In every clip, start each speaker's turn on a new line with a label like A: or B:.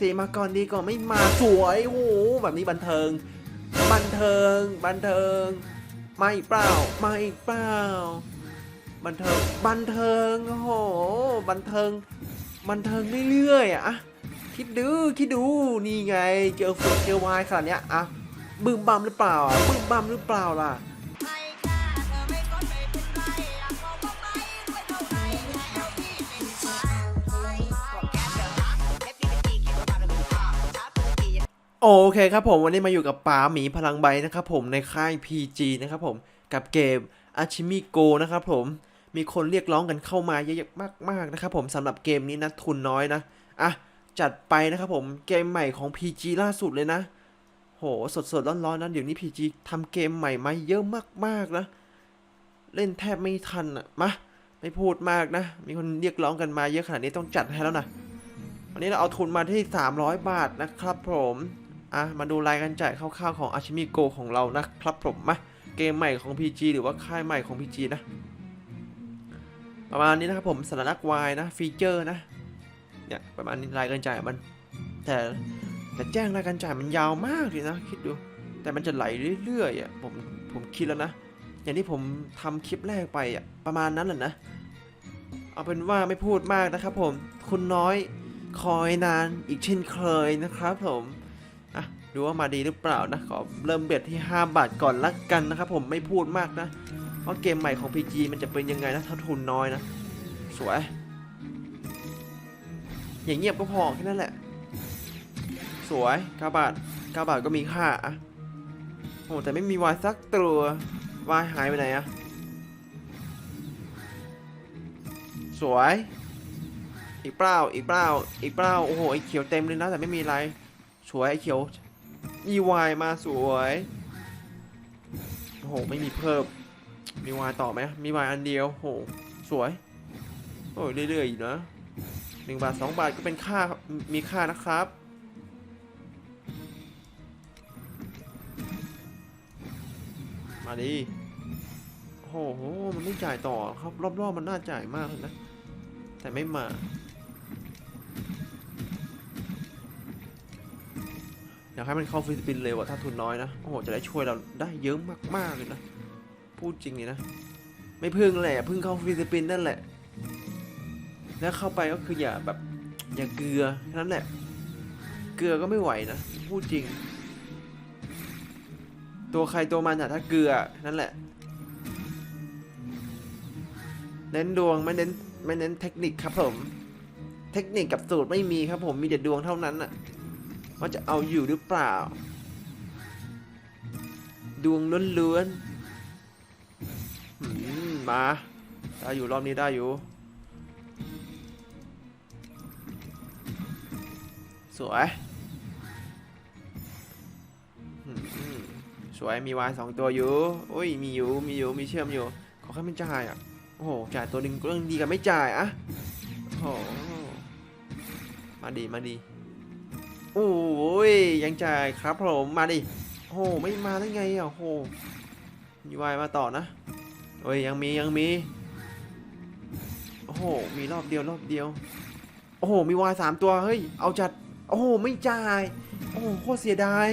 A: ทีมาก่อนดีก่อนไม่มาสวยโอ้โหแบบนี้บันเทิง บันเทิง บันเทิง ไม่เปล่าไม่เปล่าบันเทิงบันเทิงโอ้โหบันเทิง บันเทิงเรื่อยๆอะคิดดูคิดดูนี่ไงเจอฝึกเจอวายขนาดเนี้ยอะบึมบัมหรือเปล่าบึมบัมหรือเปล่าล่ะ โอเคครับผมวันนี้มาอยู่กับป๋าหมีพลังใบนะครับผมในค่าย PG นะครับผมกับเกมอาชิมิโกนะครับผมมีคนเรียกร้องกันเข้ามาเยอะๆมากๆนะครับผมสำหรับเกมนี้นะทุนน้อยนะอะจัดไปนะครับผมเกมใหม่ของ PG ล่าสุดเลยนะ โหสดๆร้อนๆนะเดี๋ยวนี้ PG ทำเกมใหม่มาเยอะมากๆนะ เล่นแทบไม่ทันอะมาไม่พูดมากนะ มีคนเรียกร้องกันมาเยอะขนาดนี้ต้องจัดให้แล้วนะวันนี้เราเอาทุนมาที่ 300 บาทนะครับผม อะมาดูรายการจ่ายคร่าวๆของอาชิมิโกของเรานะครับผมมาเกมใหม่ของ PG หรือว่าค่ายใหม่ของ PG นะ ประมาณนี้นะครับผมสถานะวายนะฟีเจอร์นะเนี่ยประมาณนี้รายการจ่ายมัน แต่แต่แจ้งรายการจ่ายมันยาวมากเลยนะคิดดู แต่มันจะไหลเรื่อยๆอะผมผมคิดแล้วนะ อย่างที่ผมทำคลิปแรกไปอะประมาณนั้นแหละนะ เอาเป็นว่าไม่พูดมากนะครับผมคุณน้อยคอยนานอีกเช่นเคยนะครับผม ดูว่ามาดีหรือเปล่านะขอเริ่มเบ็ดที่ 5 บาทก่อนละกันนะครับผมไม่พูดมากนะว่าะเกมใหม่ของ PG มันจะเป็นยังไงนะถ้าทุนน้อยนะ สวย อย่างเงียบก็พอแค่นั้นแหละ สวย9บาท9บาทก็มีค่าอะโอ้แต่ไม่มีวายสักตัววายหายไปไหนอะสวย อีกเปล่าอีกเปล่าอีกเปล่าโอ้โหไอเขียวเต็มเลยนะแต่ไม่มีอะไรสวยไอเขียว มีวายมาสวย โอ้โห ไม่มีเพิ่ม มีวายต่อไหม มีวายอันเดียวโอ้โห สวย โอ้ยเรื่อยๆอยู่นะหนึ่งบาทสองบาทก็เป็นค่า มีค่านะครับ มาดิโอ้โห มันไม่จ่ายต่อครับ รอบๆมันน่าจ่ายมากเลยนะ แต่ไม่มา อยากให้มันเข้าฟิลิปปินส์เลยว่ะถ้าทุนน้อยนะ โอ้โห จะได้ช่วยเราได้เยอะมากๆเลยนะ พูดจริงเลยนะ ไม่พึ่งแหละพึ่งเข้าฟิลิปปินส์นั่นแหละ แล้วเข้าไปก็คืออย่าแบบอย่าเกลือแค่นั้นแหละ เกลือก็ไม่ไหวนะ พูดจริง ตัวใครตัวมันอะถ้าเกลือนั่นแหละ เน้นดวงไม่เน้นไม่เน้นเทคนิคครับผม เทคนิคกับสูตรไม่มีครับผมมีแต่ดวงเท่านั้นอะ ว่าจะเอาอยู่หรือเปล่า ดวงล้วนๆมมาได้อยู่รอบนี้ได้อยู่ สวยสวยมีวายสองตัวอยู่โอ้ยมีอยู่มีอยู่มีเชื่อมอยู่ขอแค่ไม่จ่ายอะโอ้โหจ่ายตัวหนึ่งก็ยังดีกับไม่จ่ายอะโอ้โหมาดีมาดี โอ้ยยังจ่ายครับผมมาดิโอ้ไม่มาได้ไงอะโอ้โหมีวายมาต่อนะโอ้ยยังมียังมีโอ้โหมีรอบเดียวรอบเดียว โอ้โหมีวายสามตัวเฮ้ยเอาจัดโอ้โหไม่จ่ายโอ้โหโคตรเสียดาย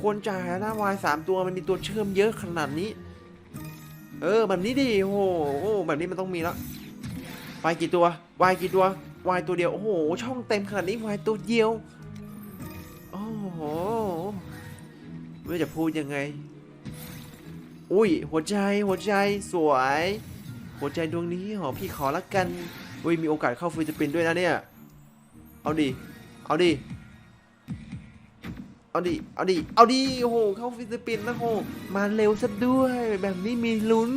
A: ควรจ่ายนะวายสามตัวมันมีตัวเชื่อมเยอะขนาดนี้ เออแบบนี้ดิโอ้โหโอ้แบบนี้มันต้องมีล้วายกี่ตัววายกี่ตัววายตัวเดียวโอ้โหช่องเต็มขนาดนี้วายตัวเดียว ไม่รู้จะพูดยังไง อุ้ย หัวใจหัวใจสวย หัวใจดวงนี้หอพี่ขอละกันอุ้ยมีโอกาสเข้าฟิลิปปินส์ด้วยนะเนี่ย เอาดิ เอาดิ เอาดิ เอาดิ เอาดิ โอ้โห เข้าฟิลิปปินส์แล้วโห มาเร็วซะด้วย แบบนี้มีลุ้น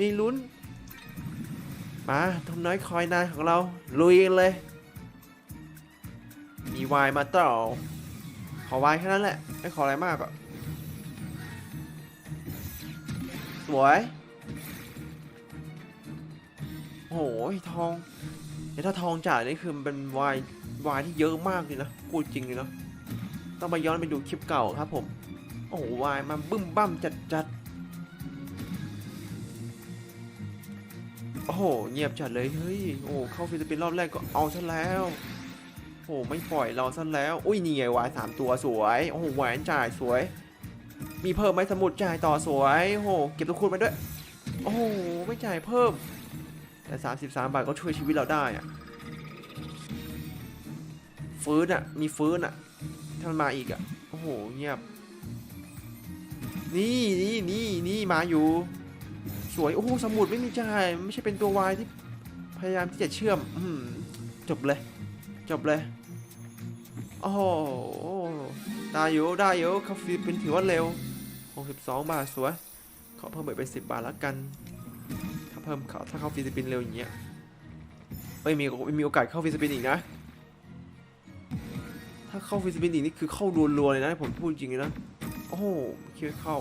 A: มีลุ้น มาทำน้อยคอยนานของเรา ลุยเลย มีวายมาต่อ ขอวายแค่นั้นแหละ ไม่ขออะไรมากอะสวยโอ้โหทองเดี๋ยวถ้าทองจ่ายนี่คือมันเป็นวายวายที่เยอะมากเลยนะพูดจริงเลยนะต้องไปย้อนไปดูคลิปเก่าครับผม โอ้โหวายมาบึ้มบั้มจัดจัดโอ้โหเงียบจัดเลยเฮ้ยโอ้เข้าฟิลิปปินส์รอบแรกก็เอาซะแล้ว โอ้ไม่ปล่อยเราซะแล้ว อุ้ยนี่ไงวายสามตัวสวย โอ้โหแหวนจ่ายสวย มีเพิ่มไหมสมุดจ่ายต่อสวย โอ้โหเก็บตัวคูณมาด้วย โอ้โหไม่จ่ายเพิ่ม แต่ 33 บาทก็ช่วยชีวิตเราได้อะฟื้นอะมีฟื้นอะถ้ามันมาอีกอะโอ้โหเงียบ นี่นี่นี่นี่มาอยู่ สวย โอ้โหสมุดไม่มีจ่ายไม่ใช่เป็นตัววายที่พยายามที่จะเชื่อม อืมจบเลย จบเลย โอ้โห ได้อยู่ได้อยู่คาฟีเป็นถือว่าเร็ว 62 บาทสวย ขอเพิ่มไปเป็น10 บาทแล้วกัน ถ้าเพิ่มเขาถ้าเข้าฟิลิปปินส์เร็วอย่างเงี้ยไม่มีไม่มีโอกาสเข้าฟิลิปปินส์อีกนะ ถ้าเข้าฟิลิปปินส์อีกนี่คือเข้ารัวๆเลยนะผมพูดจริงนะ โอ้โหคิดว่าเข้า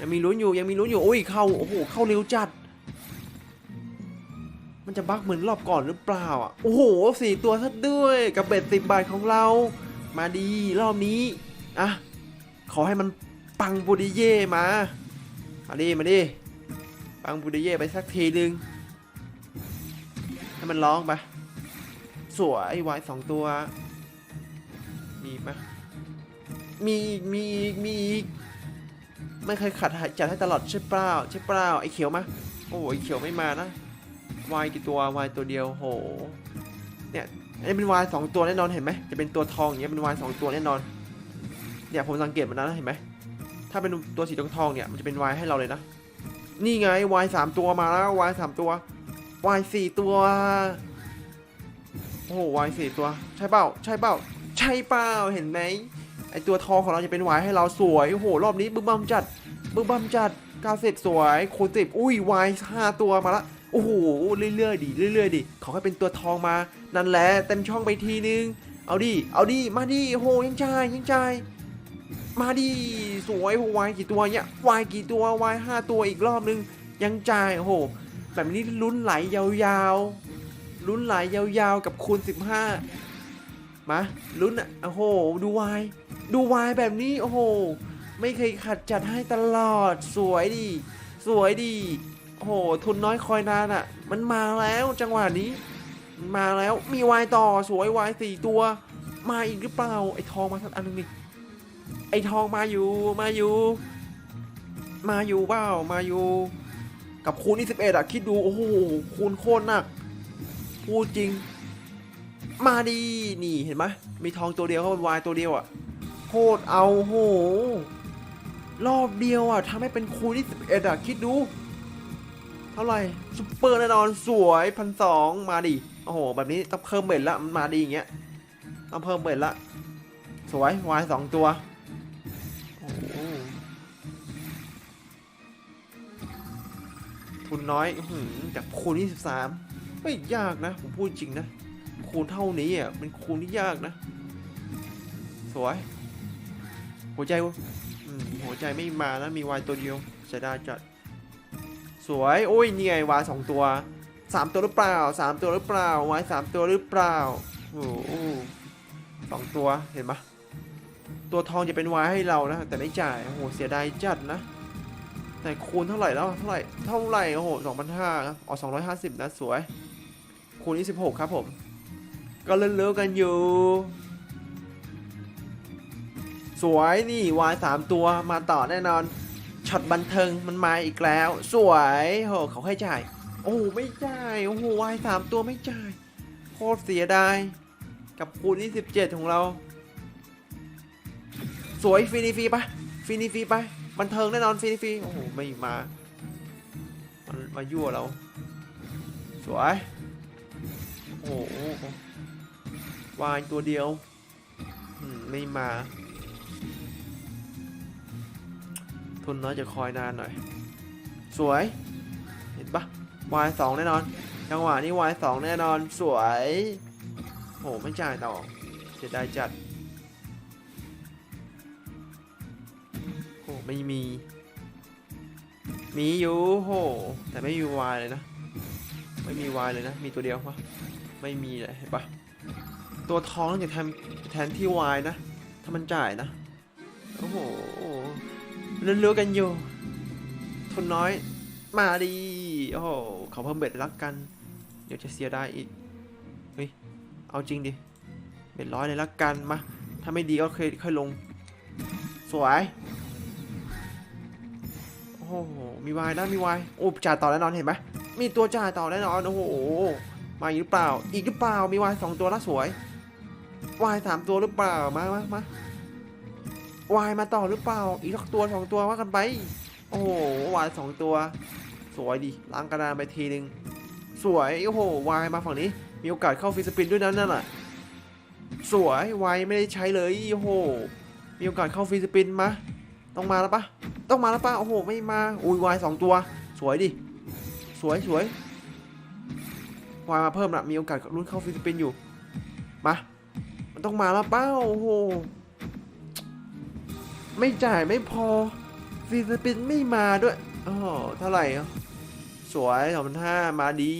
A: ยังมีลุ้นอยู่ยังมีลุ้นอยู่ โอ้ยเข้า โอ้โห เข้าเร็วจัด มันจะบั๊กเหมือนรอบก่อนหรือเปล่าอะโอ้โหสี่ตัวซะด้วยกับเบ็ดสิบบาทของเรา มาดีรอบนี้อะขอให้มันปังบูดิเย่มามาดิมาดิปังบูดิเย่ไปสักทีหนึ่งให้มันร้องไปสวยไวายสองตัว มีไหมมีอีกมีอีกมีอีกไม่เคยขัดจัดให้ตลอดใช่เปล่าใช่เปล่าไอ้เขียวมาโอ้ยเขียวไม่มานะ วายกี่ตัววายตัวเดียวโหเนี่ยอันนี้เป็นวายสองตัวแน่นอนเห็นไหมจะเป็นตัวทองอย่างเงี้ยเป็นวายสองตัวแน่นอนเนี่ยผมสังเกตมันนะเห็นไหมถ้าเป็นตัวสีทองทองเนี่ยมันจะเป็นวายให้เราเลยนะนี่ไงวายสามตัวมาแล้ววายสามตัววายสี่ตัวโอ้โหวายสี่ตัวใช่เปล่าใช่เปล่าใช่เปล่าเห็นไหมไอตัวทองของเราจะเป็นวายให้เราสวยโอ้โหรอบนี้บึ้มบัมจัดบึ้มบัมจัดกาเสร็จสวยโคตรสิบอุ้ยวายห้าตัวมาละ โอ้โหเรื่อยๆดิเรื่อยๆดิขอให้เป็นตัวทองมา นั่นแหละเต็มช่องไปทีนึง เอาดิเอาดิมาดิโหยังใจยังใจมาดิสวยโอ้โหวายกี่ตัวเนี่ยวายกี่ตัววายห้าตัวอีกรอบนึง ยังใจโอ้โหแบบนี้ลุ้นไหลยาวๆลุ้นไหลยาวๆกับคูณ 15 มาลุ้นอะโอ้โหดูวายดูวายแบบนี้โอ้โหไม่เคยขัดจัดให้ตลอดสวยดิสวยดิ โอ้โหทุนน้อยคอยนานอะ มันมาแล้วจังหวะนี้ มาแล้วมีวายต่อสวยวายสี่ตัว มาอีกหรือเปล่า ไอทองมาสักอันหนึงดิไอทองมาอยู่มาอยู่ มาอยู่เปล่ามาอยู่ กับคูณที่สิบเอ็ดอะคิดดูโอ้โหคูณโคตรหนักพูดจริง มาดีนี่เห็นไหมมีทองตัวเดียวเขาเป็นวายตัวเดียวอะโคตรเอาโหรอบเดียวอะทำให้เป็นคูณที่สิบเอ็ดอะคิดดู เท่าไหร่ซุปเปอร์แน่นอนสวยพันสองมาดิโอ้โห แบบนี้ต้องเพิ่มเบ็ดละมันมาดีอย่างเงี้ยต้องเพิ่มเบ็ดละสวยวายสองตัวโอ้โหทุนน้อยหืจากคูณที่สิบสามไม่ยากนะ ผมพูดจริงนะ คูณเท่านี้อะเป็นคูณที่ยากนะ สวย หัวใจอืมหัวใจไม่มานะ มีวายตัวเดียวเสียดายจัด สวยโอ้ยนี่ไงวายสองตัวสามตัวหรือเปล่าสามตัวหรือเปล่าวายสามตัวหรือเปล่าโอ้โหสองตัวเห็นปะตัวทองจะเป็นวายให้เรานะ แต่ไม่จ่ายโอ้โหเสียดายจัดนะ แต่คูณเท่าไหร่แล้วเท่าไหร่เท่าไหร่โอ้โหสองพันห้าอ๋อสองร้อยห้าสิบนะสวย คูณยี่สิบหกครับผม ก็เลื่อนๆกันอยู่ สวยนี่วายสามตัวมาต่อแน่นอน ช็อตบันเทิงมันมาอีกแล้ว สวยโหเขาให้จ่าย โอ้ไม่จ่าย โอ้โหวายสามตัวไม่จ่าย โคตรเสียดาย กับคูณที่สิบเจ็ดของเรา สวยฟินีฟีไปฟินีฟีไปบันเทิงแน่นอนฟินีฟีโอ้โหไม่มามันมายั่วเรา สวย โอ้โหวายตัวเดียวไม่มา ทุนน้อยจะคอยนานหน่อย สวย เห็นปะวายสองแน่นอนจังหวะนี้วายสองแน่นอนสวยโหไม่จ่ายต่อเสียดายจัดโหไม่มี มีอยู่โหแต่ไม่มีวายเลยนะ ไม่มีวายเลยนะ มีตัวเดียวปะไม่มีเลยเห็นปะตัวท้องจะแทนแทนที่วายนะ ถ้ามันจ่ายนะ โอ้โห เลือๆกันอยู่ ทุนน้อย มาดีโอ้โหเขาเพิ่มเบ็ดรักกัน เดี๋ยวจะเสียไดายอีก เฮ้ย เอาจริงดิเป็นร้อยเลยละกันมา ถ้าไม่ดีก็ค่อยค่อยลง สวย โอ้โห มีวายนะมีวาย โอ้จ่ายต่อแน่นอนเห็นไหมมีตัวจ่ายต่อแน่นอน โอ้โห มาอีกหรือเปล่า อีกหรือเปล่า มีวายสองตัวแล้วสวยวายสามตัวหรือเปล่า มามามา วายมาต่อหรือเปล่า อีกสักตัวสองตัวว่ากันไป โอ้โหวายสองตัว สวยดิล้างกระดานไปทีนึง สวย โอ้โหวายมาฝั่งนี้ มีโอกาสเข้าฟิสปินด้วยนั้นนั่นแหละสวยวายไม่ได้ใช้เลย โอ้โห มีโอกาสเข้าฟิสปินมา ต้องมาแล้วปะต้องมาแล้วปะโอ้โห ไม่มา อุ้ยวายสองตัว สวยดิ สวยสวยวายมาเพิ่มละมีโอกาสลุ้นเข้าฟิลิปปินอยู่ มา มันต้องมาแล้วป้าโอ้โห ไม่จ่ายไม่พอฟิลิปปินส์ไม่มาด้วยอ๋อเท่าไหร่สวยสองพันห้ามาดี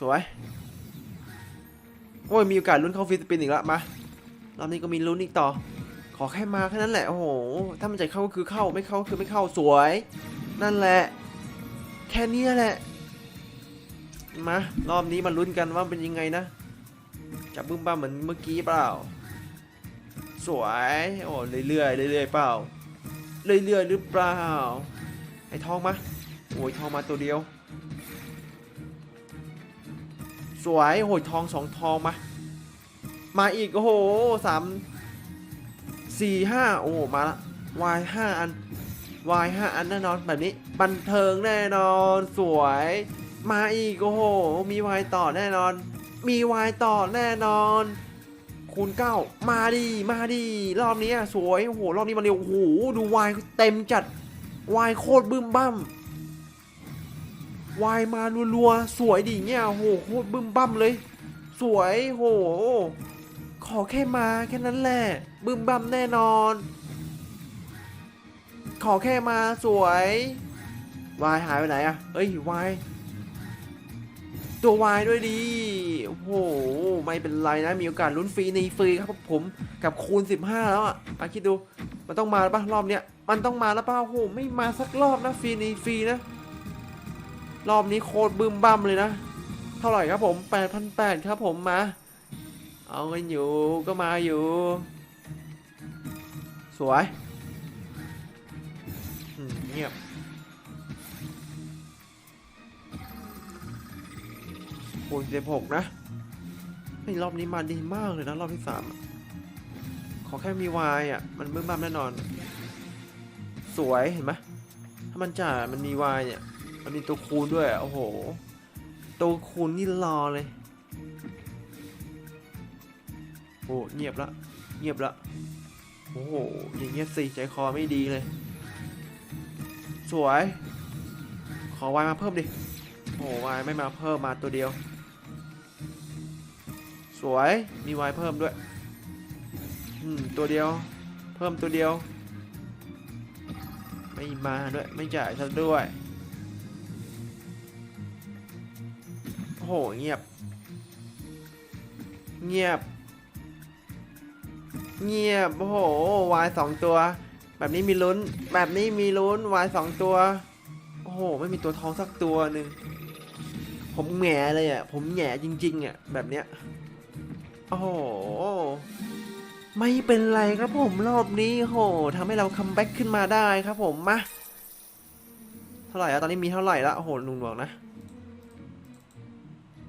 A: สวย โอ้ย มีโอกาสลุ้นเข้าฟิลิปปินส์อีกแล้วมารอบนี้ก็มีลุ้นอีกต่อ ขอแค่มาแค่นั้นแหละ โอ้โห ถ้ามันจะเข้าก็คือเข้าไม่เข้าก็คือไม่เข้าสวย นั่นแหละ แค่นี้แหละ มารอบนี้มาลุ้นกันว่าเป็นยังไงนะ จับบึ้มบ้าเหมือนเมื่อกี้เปล่า สวยโอ้เรื่อยๆเรื่อยๆเปล่าเรื่อยๆหรือเปล่าไอ้ทองมาโอ้ยทองมาตัวเดียว สวยโอ้ยทองสองทองมามาอีกโอ้โหสามสี่ห้าโอ้มาละวายห้าอันวายห้าอันแน่นอนแบบนี้บันเทิงแน่นอนสวย มาอีกโอ้โหมีวายต่อแน่นอน มีวายต่อแน่นอน คูณเก้ามาดีมาดีรอบนี้อะสวยโอ้โหรอบนี้มาเร็วโอ้โหดูวายเต็มจัดวายโคตรบึ้มบั้มวายมารัวๆสวยดีเนี่ยโอ้โหโคตรบึ้มบั้มเลย สวยโอ้โหขอแค่มาแค่นั้นแหละบึ้มบั้มแน่นอน ขอแค่มาสวยวายหายไปไหนอะเอ้ยวาย ตัววายด้วยดีโอ้โห ไม่เป็นไรนะ มีโอกาสลุ้นฟรีในฟรีครับผมกับคูณ 15 แล้วอะมาคิดดู มันต้องมาแล้วป่ะรอบเนี้ย มันต้องมาแล้วป่ะโอ้โห ไม่มาสักรอบนะฟรีในฟรีนะ รอบนี้โคตรบึ้มบั้มเลยนะ เท่าไหร่ครับผม8,800ครับผมมา เอากันอยู่ ก็มาอยู่ สวยเงียบ คูณสิบหกนะไอ้รอบนี้มาดีมากเลยนะ รอบที่สามขอแค่มีวายอะ มันบึ้มบ้ามแน่นอน สวยเห็นไหมถ้ามันจ่ามันมีวายเนี่ย มันมีตัวคูณด้วยอะโอ้โห ตัวคูณนี่รอเลย โอ้เงียบละ เงียบละ โอ้โห อย่างเงี้ยสิใจคอไม่ดีเลย สวย ขอวายมาเพิ่มดิ โอ้วายไม่มาเพิ่มมาตัวเดียว สวยมีวายเพิ่มด้วยอืมตัวเดียว เพิ่มตัวเดียว ไม่มาด้วย ไม่จ่ายซะด้วย โอ้โห เงียบ เงียบ เงียบ โอ้โห วายสองตัว แบบนี้มีลุ้น แบบนี้มีลุ้น วายสองตัว โอ้โห ไม่มีตัวทองสักตัวหนึ่ง ผมแหงเลยอะ ผมแหงจริง ๆ อะ แบบเนี้ย โอ้โห ไม่เป็นไรครับผมรอบนี้โหทำให้เราคัมแบ็กขึ้นมาได้ครับผมมาเท่าไหร่อะตอนนี้มีเท่าไหร่ละโอ้โหหนุ่งหนวกนะ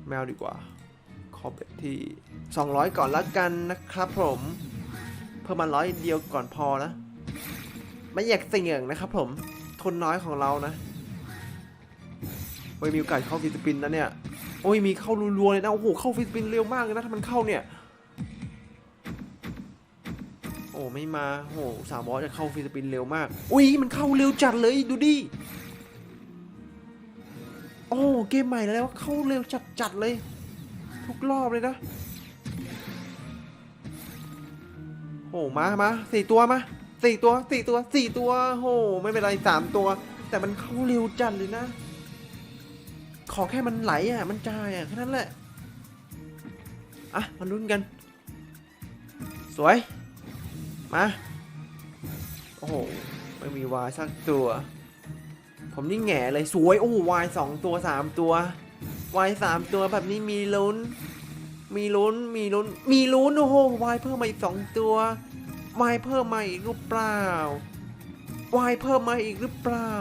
A: แมวดีกว่าขอเบ็ดที่ 200 ก่อนละกันนะครับผม เพิ่มมาร้อยเดียวก่อนพอนะไม่อยากเสี่ยงนะครับผมทุนน้อยของเรานะโอ้ยมีโอกาสเข้าฟิลิปปินส์นะเนี่ย โอ้ยมีเข้ารัวๆเลยนะโอ้โหเข้าฟิลิปปินเร็วมากเลยนะถ้ามันเข้าเนี่ย โอ้ไม่มาโอ้สามบอสจะเข้าฟิลิปปินเร็วมากอุ้ยมันเข้าเร็วจัดเลยดูดิโอ้เกมใหม่แล้วเข้าเร็วจัดๆเลย ทุกรอบเลยนะโอ้มามาสี่ตัวมาสี่ตัวสี่ตัวสี่ตัวโหไม่เป็นไรสามตัว แต่มันเข้าเร็วจัดเลยนะ ขอแค่มันไหลอะ มันจ่ายอะแค่นั้นแหละ อะ มาลุ้นกัน สวย มา โอ้โห ไม่มีวายสักตัว ผมนี่แง่เลยสวย โอ้วายสองตัวสามตัววายสามตัวแบบนี้มีลุ้น มีลุ้น มีลุ้น มีลุ้นโอ้โหวายเพิ่มมาอีกสองตัววายเพิ่มมาอีกหรือเปล่าวายเพิ่มมาอีกหรือเปล่า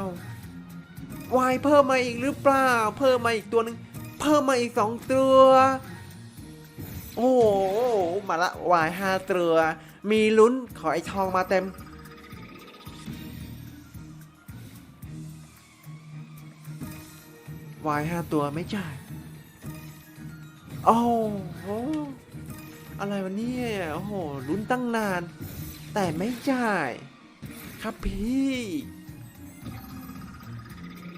A: วายเพิ่มมาอีกหรือเปล่า เพิ่มมาอีกตัวหนึ่งเพิ่มมาอีกสองตัว โอ้โหมาละวายห้าตัว มีลุ้นขอไอทองมาเต็ม วายห้าตัวไม่จ่ายโอ้โหอะไรวะเนี่ยโอ้โหลุ้นตั้งนาน แต่ไม่จ่าย ครับพี่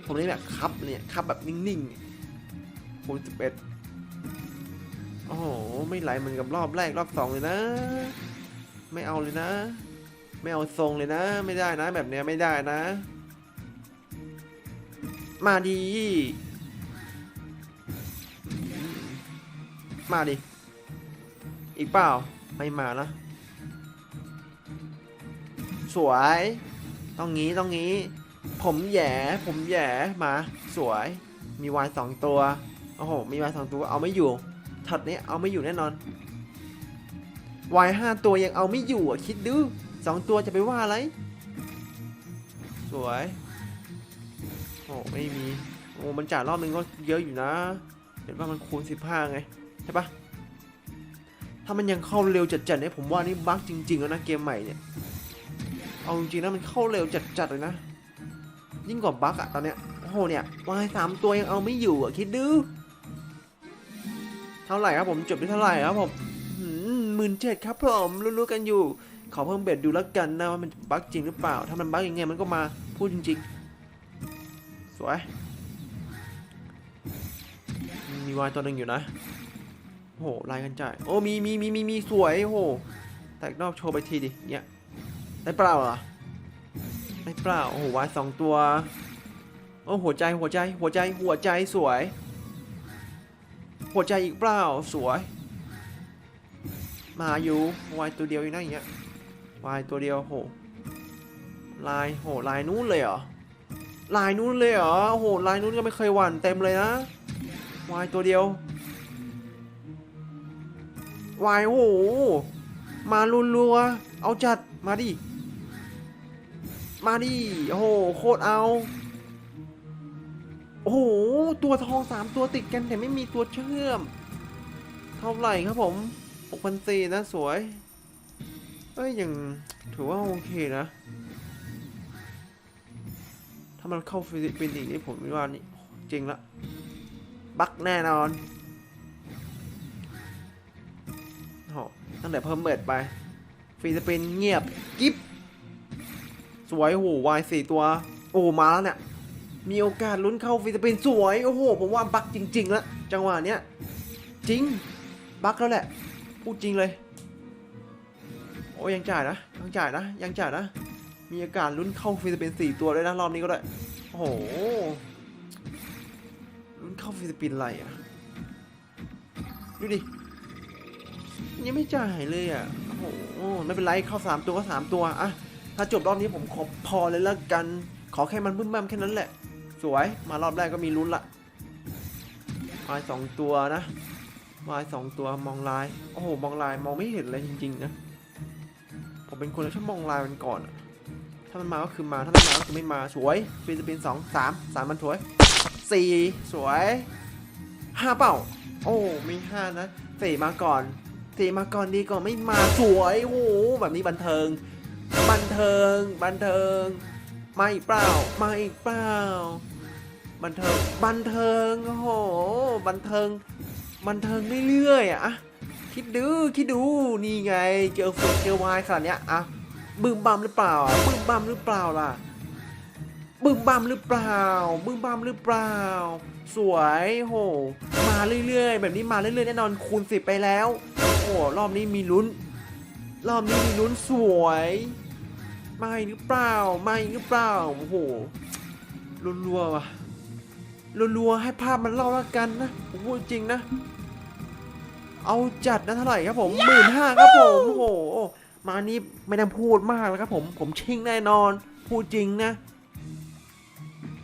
A: ผมนี่แบบครับเนี่ยครับแบบนิ่งๆคูณสิบเอ็ดโอ้โห ไม่ไหลเหมือนกับรอบแรกรอบสองเลยนะ ไม่เอาเลยนะ ไม่เอาทรงเลยนะ ไม่ได้นะ แบบเนี้ยไม่ได้นะ มาดี มาดิ อีกเปล่า ไม่มานะ สวย ต้องงี้ต้องงี้ ผมแย่ผมแย่มา สวย มีวายสองตัว โอ้โห มีวายสองตัวเอาไม่อยู่ช็อตนี้เอาไม่อยู่แน่นอนวายห้าตัวยังเอาไม่อยู่อะ คิดดูสองตัวจะไปว่าอะไร สวยโอ้ไม่มี โอ้มันจ่ารอบนึงก็เยอะอยู่นะ เห็นว่ามันคูณ15ไง ใช่ปะถ้ามันยังเข้าเร็วจัดๆเนี่ยผมว่านี่บั๊กจริงๆแล้วนะเกมใหม่เนี่ย เอาจริงๆนะมันเข้าเร็วจัดๆเลยนะ ยิ่งกว่าบั๊กอะตอนเนี้ยโอ้โหเนี่ยวายสามตัวยังเอาไม่อยู่อะคิดดูเท่าไหร่ครับผมจบที่เท่าไหร่ครับผมหมื่นเจ็ดครับผมรู้ๆกันอยู่ ขอเพิ่มเบ็ดดูแล้วกันนะว่ามันบั๊กจริงหรือเปล่า ถ้ามันบั๊กยังไงมันก็มาพูดจริงๆ สวย มีวายตัวหนึ่งอยู่นะโอ้โหลายกันจ่ายโอ้มีมีมีมีมีสวยโอ้โหแตกนอกโชว์ไปทีดิเนี่ยได้เปล่าเหรอ ได้เปล่า โอ้โหวายสองตัว โอ้หัวใจหัวใจหัวใจหัวใจสวย หัวใจอีกเปล่าสวย มาอยู่วายตัวเดียวอยู่นะอย่างเงี้ยวายตัวเดียวโหลายโหลายนู้นเลยเหรอลายนู้นเลยเหรอโหลายนู้นก็ไม่เคยหวั่นเต็มเลยนะวายตัวเดียววายโอ้โหมารัวๆเอาจัดมาดิ มาดิโอ้โหโคตรเอา โอ้โห ตัวทองสามตัวติดกันแต่ไม่มีตัวเชื่อม เท่าไหร่ครับผมหกพันสี่นะสวย เอ้ยยังถือว่าโอเคนะ ถ้ามันเข้าฟิลิปปินส์อีกนี่ผมว่านี่จริงละ บักแน่นอนโหตั้งแต่เพิ่มเบ็ดไปฟิลิปปินส์เงียบ กิ๊บ สวยโอ้โหวายสี่ตัว โอ้มาแล้วเนี่ย มีโอกาสลุ้นเข้าฟิลิปปินส์สวย โอ้โห ผมว่าบักจริง ๆ แล้ว จังหวะเนี้ย จริง บักแล้วแหละ พูดจริงเลย โอ้ยังจ่ายนะ ยังจ่ายนะ ยังจ่ายนะ มีโอกาสลุ้นเข้าฟิลิปปินส์สี่ตัวด้วยนะรอบนี้ก็ได้ โอ้โห ลุ้นเข้าฟิลิปปินส์อะไรอะ ดูดิยังไม่จ่ายเลยอะ โอ้โห ไม่เป็นไร เข้าสามตัวก็สามตัวอะ ถ้าจบรอบนี้ผมขอพอเลยละกัน ขอแค่มันบึ้มบ้มแค่นั้นแหละ สวย มารอบแรกก็มีลุ้นละวาสองตัวนะวาสองตัวมองลาย โอ้โห มองลายมองไม่เห็นเลยจริงๆนะ ผมเป็นคนที่ชอบมองลายมันก่อนอะถ้ามันมาก็คือมา ถ้าไม่มาก็คือไม่มา สวย ฟิลิปปินส์สองสามสามมันสวยสี่สวยห้าเปล่า โอ้มีห้านะสี่มาก่อนสี่มาก่อนดีก่อนไม่มาสวย โอ้แบบนี้บันเทิง เทิง บันเทิงมาอีกเปล่ามาอีกเปล่า บันเทิง บันเทิงโอ้โห บันเทิง บันเทิงเรื่อยๆอะคิดดูคิดดู นี่ไง เจอฝึกเจอวายขนาดเนี้ยอะบึ้มบัมหรือเปล่าบึ้มบัมหรือเปล่าล่ะบึ้มบัมหรือเปล่าบึ้มบัมหรือเปล่า สวยโห มาเรื่อยๆ แบบนี้มาเรื่อยๆแน่นอนคูณสิบไปแล้ว โอ้รอบนี้มีลุ้น รอบนี้มีลุ้นสวย ไม่หรือเปล่าไม่หรือเปล่าโอ้โหรัวๆว่ะรัวๆให้ภาพมันเล่าละกันนะผมพูดจริงนะ เอาจัดนะเท่าไหร่ครับผมหมื่นห้าครับผมโอ้โหมานี่ไม่ต้องพูดมากแล้วครับผมผมชิ่งแน่นอน พูดจริงนะ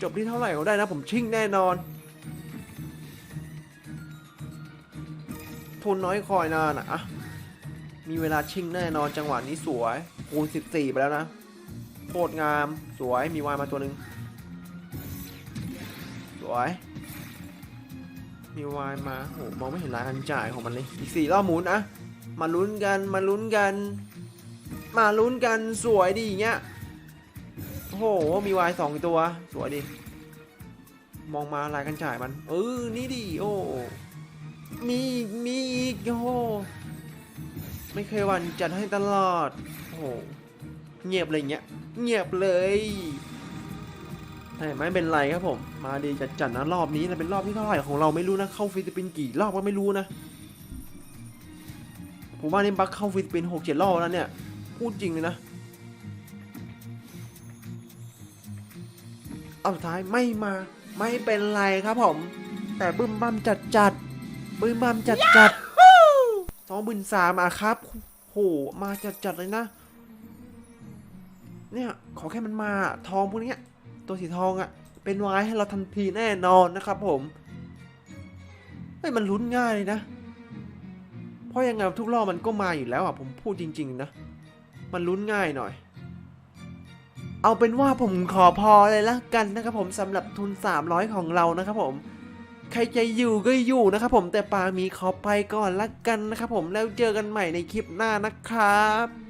A: จบที่เท่าไหร่ก็ได้นะ ผมชิ่งแน่นอนทุนน้อยคอยนานอะอะมีเวลาชิงแน่นอนจังหวะนี้สวยคูณ14 ไปแล้วนะ โคตรงาม สวยมีวายมาตัวหนึ่งสวย มีวายมาโหมองไม่เห็นรายการจ่ายของมันเลย อีกสี่รอบหมุนอะมาลุ้นกันมาลุ้นกัน มาลุ้นกันสวยดีอย่างเงี้ยโอ้โหมีวายสองตัว สวยดีมองมารายการจ่ายมัน เออ นี่ดีโอ้ มีอีก มีอีก โอ้ ไม่เคยวันจัดให้ตลอด โอ้โหเงียบเลยอย่างเงี้ย เงียบเลยแต่ไม่เป็นไรครับผม มาดีจัดจัดนะรอบนี้นะเป็นรอบที่เท่าไหร่ของเราไม่รู้นะเข้าฟิลิปปินส์กี่รอบก็ไม่รู้นะผมว่านี่บักเข้าฟิลิปปินส์หกเจ็ดรอบแล้วเนี่ยพูดจริงเลยนะเอาสุดท้ายไม่มาไม่เป็นไรครับผม แต่บึ้มบั้มจัดจัดบึ้มบั้มจัดจัดสองหมื่นสามอะครับโหมาจัดจัดเลยนะ เนี่ยขอแค่มันมาทองพวกนี้ตัวสีทองอะเป็นไว้ให้เราทันทีแน่นอนนะครับผมเฮ้ยมันลุ้นง่ายเลยนะ เพราะยังไงทุกรอบมันก็มาอยู่แล้วอะผมพูดจริง ๆ นะ มันลุ้นง่ายหน่อย เอาเป็นว่าผมขอพอเลยละกันนะครับผมสำหรับทุน 300 ของเรานะครับผมใครจะอยู่ก็อยู่นะครับผมแต่ปามีขอไปก่อนละกันนะครับผมแล้วเจอกันใหม่ในคลิปหน้านะครับ